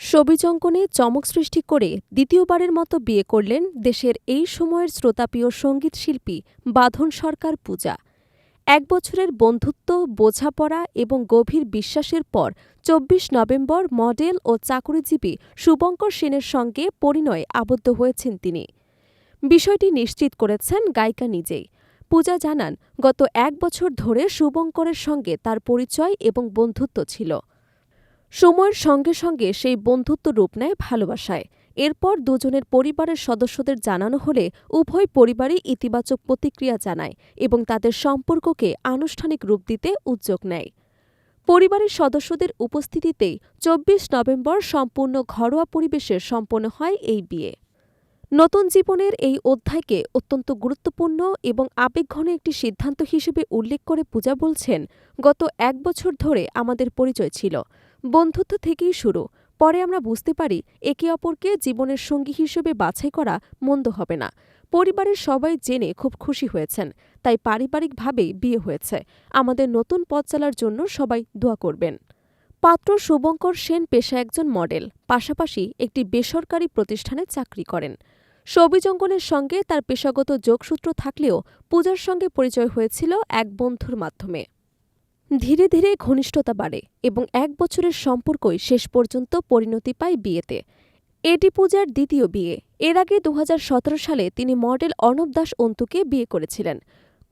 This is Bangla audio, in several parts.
ছবিজঙ্কনে চমক সৃষ্টি করে দ্বিতীয়বারের মতো বিয়ে করলেন দেশের এই সময়ের শ্রোতাপ্রিয় সঙ্গীতশিল্পী বাঁধন সরকার পূজা। এক বছরের বন্ধুত্ব, বোঝাপড়া এবং গভীর বিশ্বাসের পর চব্বিশ নভেম্বর মডেল ও চাকুরিজীবী শুভঙ্কর সেনের সঙ্গে পরিণয়ে আবদ্ধ হয়েছেন তিনি। বিষয়টি নিশ্চিত করেছেন গায়িকা নিজেই। পূজা জানান, গত এক বছর ধরে শুভঙ্করের সঙ্গে তার পরিচয় এবং বন্ধুত্ব ছিল। সময়ের সঙ্গে সঙ্গে সেই বন্ধুত্ব রূপ নেয় ভালোবাসায়। এরপর দুজনের পরিবারের সদস্যদের জানানো হলে উভয় পরিবারই ইতিবাচক প্রতিক্রিয়া জানায় এবং তাদের সম্পর্ককে আনুষ্ঠানিক রূপ দিতে উদ্যোগ নেয়। পরিবারের সদস্যদের উপস্থিতিতেই চব্বিশ নভেম্বর সম্পূর্ণ ঘরোয়া পরিবেশে সম্পন্ন হয় এই বিয়ে। নতুন জীবনের এই অধ্যায়কে অত্যন্ত গুরুত্বপূর্ণ এবং আবেগঘন একটি সিদ্ধান্ত হিসেবে উল্লেখ করে পূজা বলছেন, গত এক বছর ধরে আমাদের পরিচয় ছিল। বন্ধুত্ব থেকেই শুরু। পরে আমরা বুঝতে পারি একে অপরকে জীবনের সঙ্গী হিসেবে বাছাই করা মন্দ হবে না। পরিবারের সবাই জেনে খুব খুশি হয়েছেন, তাই পারিবারিকভাবেই বিয়ে হয়েছে। আমাদের নতুন পথ চলার জন্য সবাই দোয়া করবেন। পাত্র শুভঙ্কর সেন পেশা একজন মডেল, পাশাপাশি একটি বেসরকারি প্রতিষ্ঠানে চাকরি করেন। ছবিজঙ্গনের সঙ্গে তার পেশাগত যোগসূত্র থাকলেও পূজার সঙ্গে পরিচয় হয়েছিল এক বন্ধুর মাধ্যমে। ধীরে ধীরে ঘনিষ্ঠতা বাড়ে এবং এক বছরের সম্পর্কই শেষ পর্যন্ত পরিণতি পায় বিয়েতে। এটি পূজার দ্বিতীয় বিয়ে। এর আগে দুহাজার সতেরো সালে তিনি মডেল অর্ণব দাস অন্তুকে বিয়ে করেছিলেন।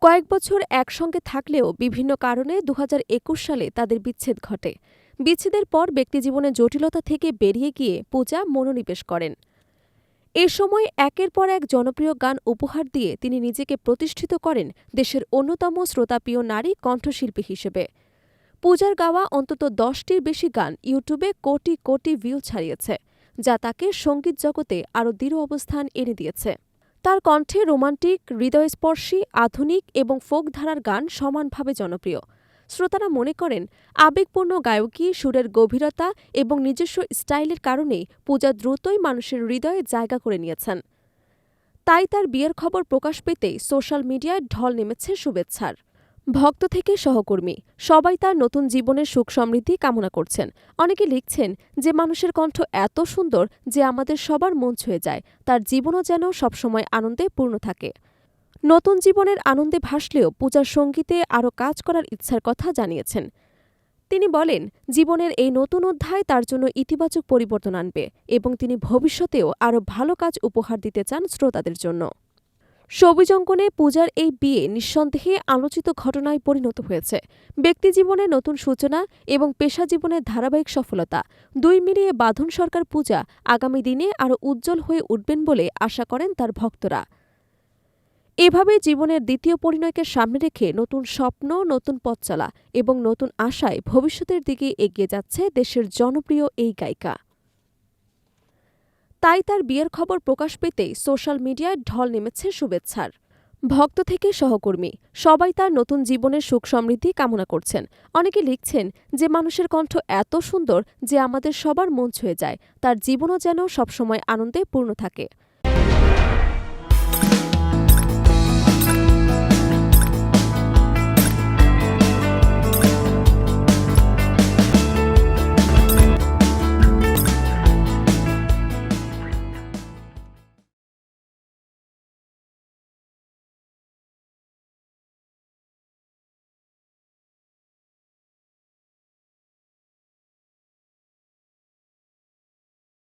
কয়েক বছর একসঙ্গে থাকলেও বিভিন্ন কারণে দুহাজার একুশ সালে তাদের বিচ্ছেদ ঘটে। বিচ্ছেদের পর ব্যক্তিজীবনে জটিলতা থেকে বেরিয়ে গিয়ে পূজা মনোনিবেশ করেন। এ সময় একের পর এক জনপ্রিয় গান উপহার দিয়ে তিনি নিজেকে প্রতিষ্ঠিত করেন দেশের অন্যতম শ্রোতাপ্রিয় নারী কণ্ঠশিল্পী হিসেবে। পূজার গাওয়া অন্তত দশটির বেশি গান ইউটিউবে কোটি কোটি ভিউ ছাড়িয়েছে, যা তাকে সংগীত জগতে আরও দৃঢ় অবস্থান এনে দিয়েছে। তার কণ্ঠে রোমান্টিক, হৃদয়স্পর্শী, আধুনিক এবং ফোক ধারার গান সমানভাবে জনপ্রিয়। শ্রোতারা মনে করেন, আবেগপূর্ণ গায়কী সুরের গভীরতা এবং নিজস্ব স্টাইলের কারণেই পূজা দ্রুতই মানুষের হৃদয়ে জায়গা করে নিয়েছেন। তাই তার বিয়ের খবর প্রকাশ পেতেই সোশ্যাল মিডিয়ায় ঢল নেমেছে শুভেচ্ছার। ভক্ত থেকে সহকর্মী, সবাই তার নতুন জীবনের সুখ সমৃদ্ধি কামনা করছেন। অনেকে লিখছেন যে, মানুষের কণ্ঠ এত সুন্দর যে আমাদের সবার মন ছুঁয়ে যায়, তার জীবনও যেন সবসময় আনন্দে পূর্ণ থাকে। নতুন জীবনের আনন্দে ভাসলেও পূজার সঙ্গীতে আরও কাজ করার ইচ্ছার কথা জানিয়েছেন। তিনি বলেন, জীবনের এই নতুন অধ্যায় তার জন্য ইতিবাচক পরিবর্তন আনবে এবং তিনি ভবিষ্যতেও আরও ভালো কাজ উপহার দিতে চান শ্রোতাদের জন্য। সবুজ ছবিজঙ্কনে পূজার এই বিয়ে নিঃসন্দেহে আলোচিত ঘটনায় পরিণত হয়েছে। ব্যক্তিজীবনে নতুন সূচনা এবং পেশা জীবনের ধারাবাহিক সফলতা দুই মিলিয়ে বাঁধন সরকার পূজা আগামী দিনে আরও উজ্জ্বল হয়ে উঠবেন বলে আশা করেন তার ভক্তরা। এভাবে জীবনের দ্বিতীয় পরিণয়কে সামনে রেখে নতুন স্বপ্ন, নতুন পথ চলা এবং নতুন আশায় ভবিষ্যতের দিকে এগিয়ে যাচ্ছে দেশের জনপ্রিয় এই গায়িকা। তাই তার বিয়ের খবর প্রকাশ পেতেই সোশ্যাল মিডিয়ায় ঢল নেমেছে শুভেচ্ছার। ভক্ত থেকে সহকর্মী, সবাই তার নতুন জীবনের সুখ সমৃদ্ধি কামনা করছেন। অনেকে লিখছেন যে, মানুষের কণ্ঠ এত সুন্দর যে আমাদের সবার মন ছুঁয়ে যায়। তার জীবনও যেন সবসময় আনন্দে পূর্ণ থাকে।